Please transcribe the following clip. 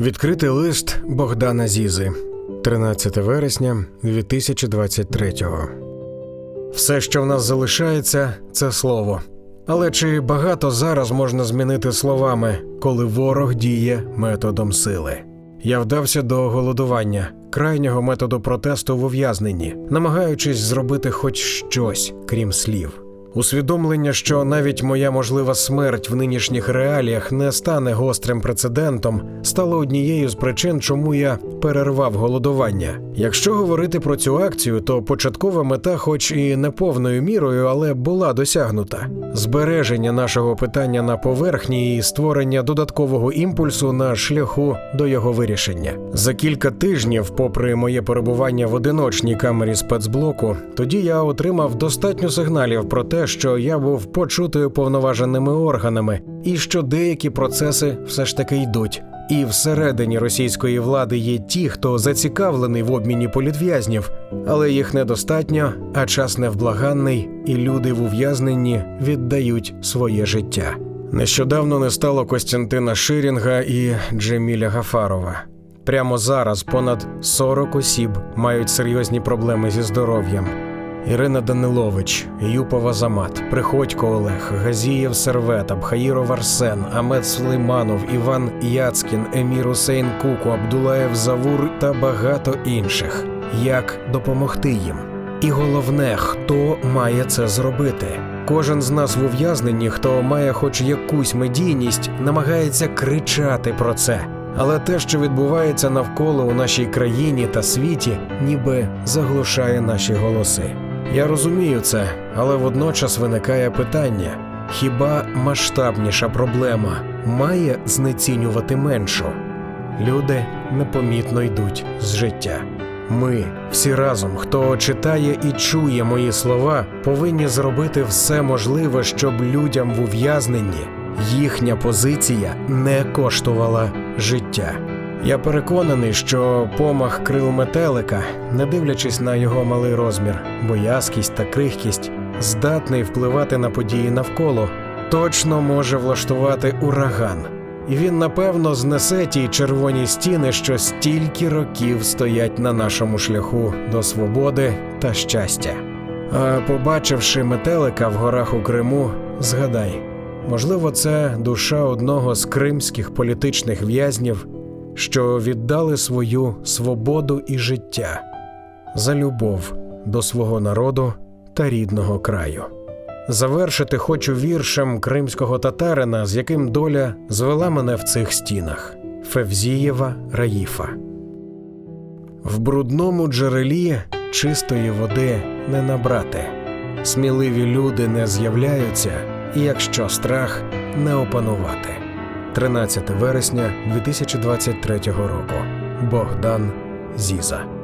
Відкритий лист Богдана Зізи, 13 вересня 2023-го. Все, що в нас залишається, це слово. Але чи багато зараз можна змінити словами, коли ворог діє методом сили? Я вдався до голодування, крайнього методу протесту в ув'язненні, намагаючись зробити хоч щось, крім слів. Усвідомлення, що навіть моя можлива смерть в нинішніх реаліях не стане гострим прецедентом, стало однією з причин, чому я перервав голодування. Якщо говорити про цю акцію, то початкова мета, хоч і не повною мірою, але була досягнута збереження нашого питання на поверхні і створення додаткового імпульсу на шляху до його вирішення. За кілька тижнів, попри моє перебування в одиночній камері спецблоку, тоді я отримав достатньо сигналів про те, що я був почутою повноваженими органами, і що деякі процеси все ж таки йдуть. І всередині російської влади є ті, хто зацікавлений в обміні політв'язнів, але їх недостатньо, а час невблаганний, і люди в ув'язненні віддають своє життя. Нещодавно не стало Костянтина Ширінга і Джеміля Гафарова. Прямо зараз понад 40 осіб мають серйозні проблеми зі здоров'ям. Ірина Данилович, Юпова Замат, Приходько Олег, Газієв Сервет, Абхаїров Арсен, Амет Сулейманов, Іван Яцкін, Емір Усейн Куку, Абдулаєв Завур та багато інших. Як допомогти їм? І головне, хто має це зробити? Кожен з нас в ув'язненні, хто має хоч якусь медійність, намагається кричати про це. Але те, що відбувається навколо у нашій країні та світі, ніби заглушає наші голоси. Я розумію це, але водночас виникає питання: хіба масштабніша проблема має знецінювати меншу? Люди непомітно йдуть з життя. Ми, всі разом, хто читає і чує мої слова, повинні зробити все можливе, щоб людям в ув'язненні їхня позиція не коштувала життя. Я переконаний, що помах крил метелика, не дивлячись на його малий розмір, боязкість та крихкість, здатний впливати на події навколо, точно може влаштувати ураган. І він напевно знесе ті червоні стіни, що стільки років стоять на нашому шляху до свободи та щастя. А побачивши метелика в горах у Криму, згадай, можливо, це душа одного з кримських політичних в'язнів, що віддали свою свободу і життя за любов до свого народу та рідного краю. Завершити хочу віршем кримського татарина, з яким доля звела мене в цих стінах Февзієва Раїфа. В брудному джерелі чистої води не набрати, сміливі люди не з'являються, і якщо страх не опанувати. 13 вересня 2023 року. Богдан Зіза